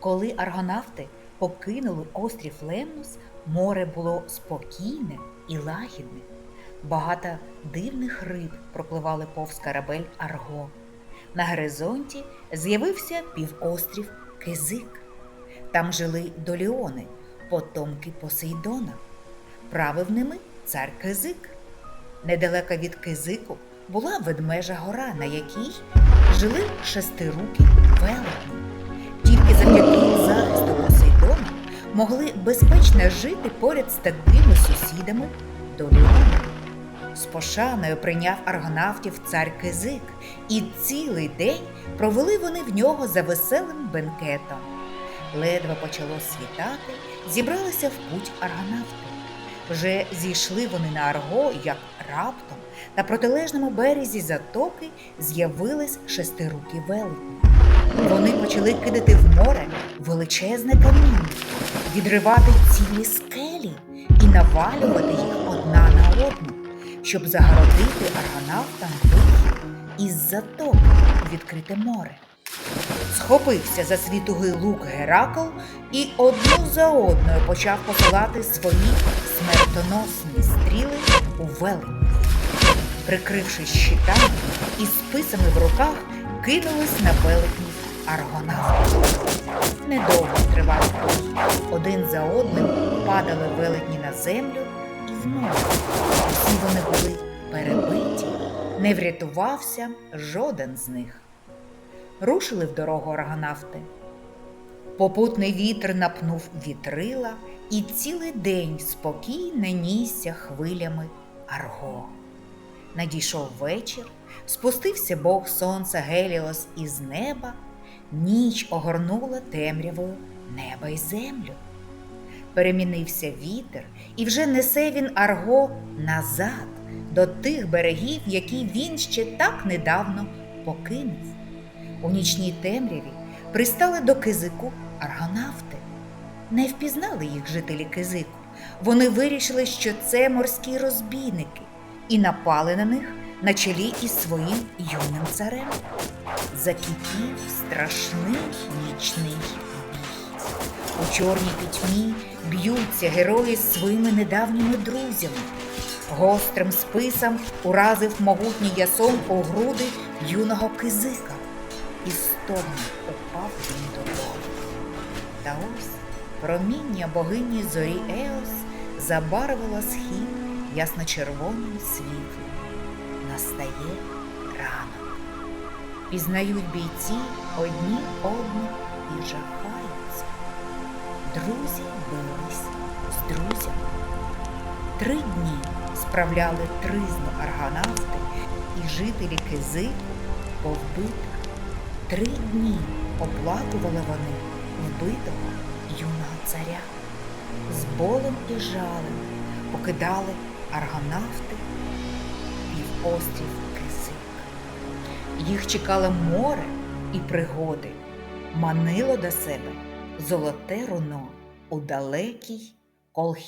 Коли аргонавти покинули острів Лемнус, море було спокійне і лагідне. Багато дивних риб пропливали повз корабель Арго. На горизонті з'явився півострів Кизик. Там жили доліони, потомки Посейдона. Правив ними цар Кизик. Недалеко від Кизику була ведмежа гора, на якій жили шестирукі велетні. Тільки завдяки захисту Посейдона могли безпечно жити поряд з такими сусідами доліонами. З пошаною прийняв аргонавтів цар Кизик, і цілий день провели вони в нього за веселим бенкетом. Ледве почало світати, зібралися в путь аргонавти. Вже зійшли вони на Арго, як раптом на протилежному березі затоки з'явились шестирукі велетні. Вони почали кидати в море величезне каміння, відривати цілі скелі і навалювати їх одна на одну, щоб загородити аргонавтам вихід із затоки у відкрите море. Схопився за свій лук Геракл і одну за одною почав посилати свої смертоносні стріли у велетні. Прикрившись щитами і списами в руках, кинулись на велетнів аргонавтів. Недовго тривав бій. Один за одним падали велетні на землю і в море. Усі вони були перебиті, не врятувався жоден з них. Рушили в дорогу аргонавти. Попутний вітер напнув вітрила і цілий день спокійно нісся хвилями арго. Надійшов вечір, спустився Бог сонця Геліос із неба, ніч огорнула темрявою неба й землю. Перемінився вітер, і вже несе він арго назад до тих берегів, які він ще так недавно покинув. У нічній темряві пристали до кизику аргонавти. Не впізнали їх жителі кизику. Вони вирішили, що це морські розбійники, і напали на них на чолі із своїм юним царем. Закипів страшний нічний бій. У чорній пітьмі б'ються герої з своїми недавніми друзями. Гострим списом уразив могутній ясон у груди юного кизика і стогне упав він додолу. Та ось проміння богині зорі Еос забарвило схід ясно-червоним світлом. Настає ранок. Пізнають бійці одні одних і жахаються. Друзі бились з друзями. Три дні справляли тризну аргонавти і жителі Кизику повбитих. Три дні оплакували вони вбитого юного царя. З болем і жалем покидали аргонавти півострів Кизик. Їх чекало море і пригоди, манило до себе золоте руно у далекій колхі.